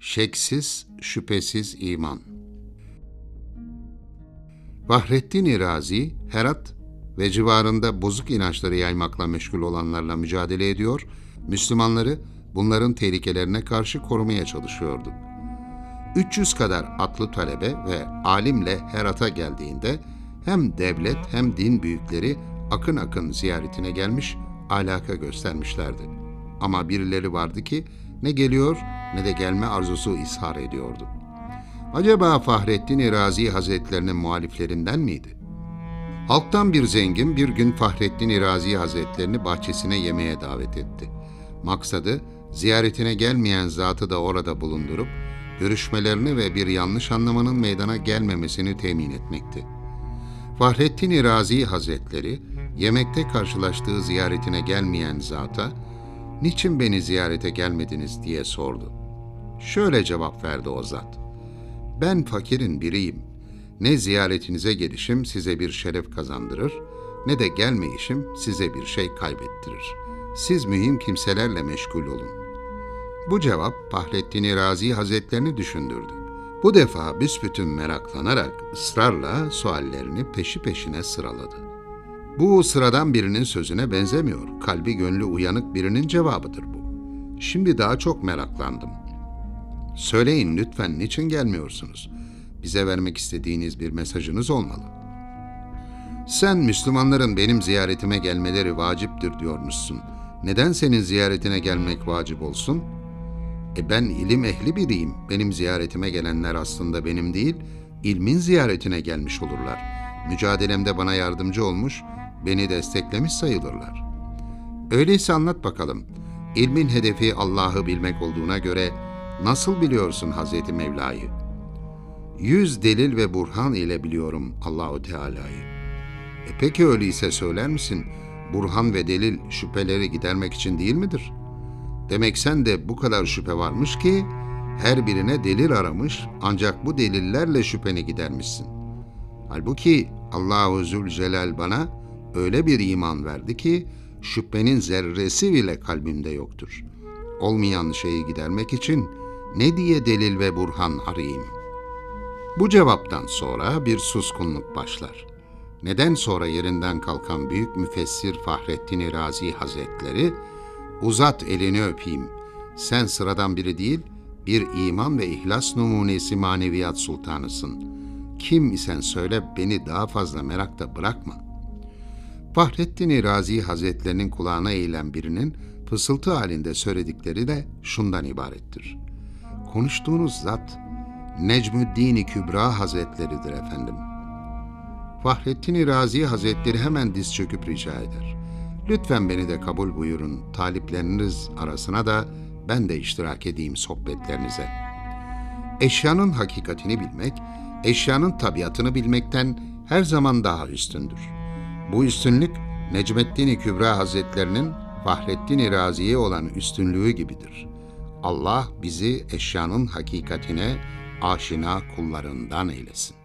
Şeksiz, şüphesiz iman. Fahrettin İrazi, Herat ve civarında bozuk inançları yaymakla meşgul olanlarla mücadele ediyor, Müslümanları bunların tehlikelerine karşı korumaya çalışıyordu. 300 kadar atlı talebe ve alimle Herat'a geldiğinde hem devlet hem din büyükleri akın akın ziyaretine gelmiş, alaka göstermişlerdi. Ama birileri vardı ki ne geliyor ne de gelme arzusu ishar ediyordu. Acaba Fahrettin İrazi Hazretlerinin muhaliflerinden miydi? Halktan bir zengin bir gün Fahrettin İrazi Hazretlerini bahçesine yemeğe davet etti. Maksadı ziyaretine gelmeyen zatı da orada bulundurup görüşmelerini ve bir yanlış anlamanın meydana gelmemesini temin etmekti. Fahrettin İrazi Hazretleri yemekte karşılaştığı ziyaretine gelmeyen zata "Niçin beni ziyarete gelmediniz?" diye sordu. Şöyle cevap verdi o zat. Ben fakirin biriyim. Ne ziyaretinize gelişim size bir şeref kazandırır, ne de gelmeyişim size bir şey kaybettirir. Siz mühim kimselerle meşgul olun. Bu cevap Fahrettin Razi Hazretlerini düşündürdü. Bu defa büsbütün meraklanarak ısrarla suallerini peşi peşine sıraladı. Bu sıradan birinin sözüne benzemiyor. Kalbi gönlü uyanık birinin cevabıdır bu. Şimdi daha çok meraklandım. Söyleyin lütfen niçin gelmiyorsunuz? Bize vermek istediğiniz bir mesajınız olmalı. Sen Müslümanların benim ziyaretime gelmeleri vaciptir diyormuşsun. Neden senin ziyaretine gelmek vacip olsun? E ben ilim ehli biriyim. Benim ziyaretime gelenler aslında benim değil, ilmin ziyaretine gelmiş olurlar. Mücadelemde bana yardımcı olmuş, beni desteklemiş sayılırlar. Öyleyse anlat bakalım. İlmin hedefi Allah'ı bilmek olduğuna göre nasıl biliyorsun Hazreti Mevla'yı? Yüz delil ve burhan ile biliyorum Allahu Teala'yı. E peki öyleyse söyler misin? Burhan ve delil şüpheleri gidermek için değil midir? Demek sen de bu kadar şüphe varmış ki her birine delil aramış ancak bu delillerle şüpheni gidermişsin. Halbuki Allahu Zülcelal bana öyle bir iman verdi ki şüphenin zerresi bile kalbimde yoktur. Olmayan şeyi gidermek için ne diye delil ve burhan arayayım? Bu cevaptan sonra bir suskunluk başlar. Neden sonra yerinden kalkan büyük müfessir Fahrettin Razi Hazretleri, uzat elini öpeyim, sen sıradan biri değil, bir iman ve ihlas numunesi maneviyat sultanısın. Kim isen söyle beni daha fazla merakta bırakma. Fahrettin Razi Hazretlerinin kulağına eğilen birinin fısıltı halinde söyledikleri de şundan ibarettir. Konuştuğunuz zat Necmüddin Kübra Hazretleridir efendim. Fahrettin Razi Hazretleri hemen diz çöküp rica eder. Lütfen beni de kabul buyurun, talipleriniz arasına da ben de iştirak edeyim sohbetlerinize. Eşyanın hakikatini bilmek, eşyanın tabiatını bilmekten her zaman daha üstündür. Bu üstünlük Necmettin Kübra Hazretlerinin Fahrettin Razi'ye olan üstünlüğü gibidir. Allah bizi eşyanın hakikatine aşina kullarından eylesin.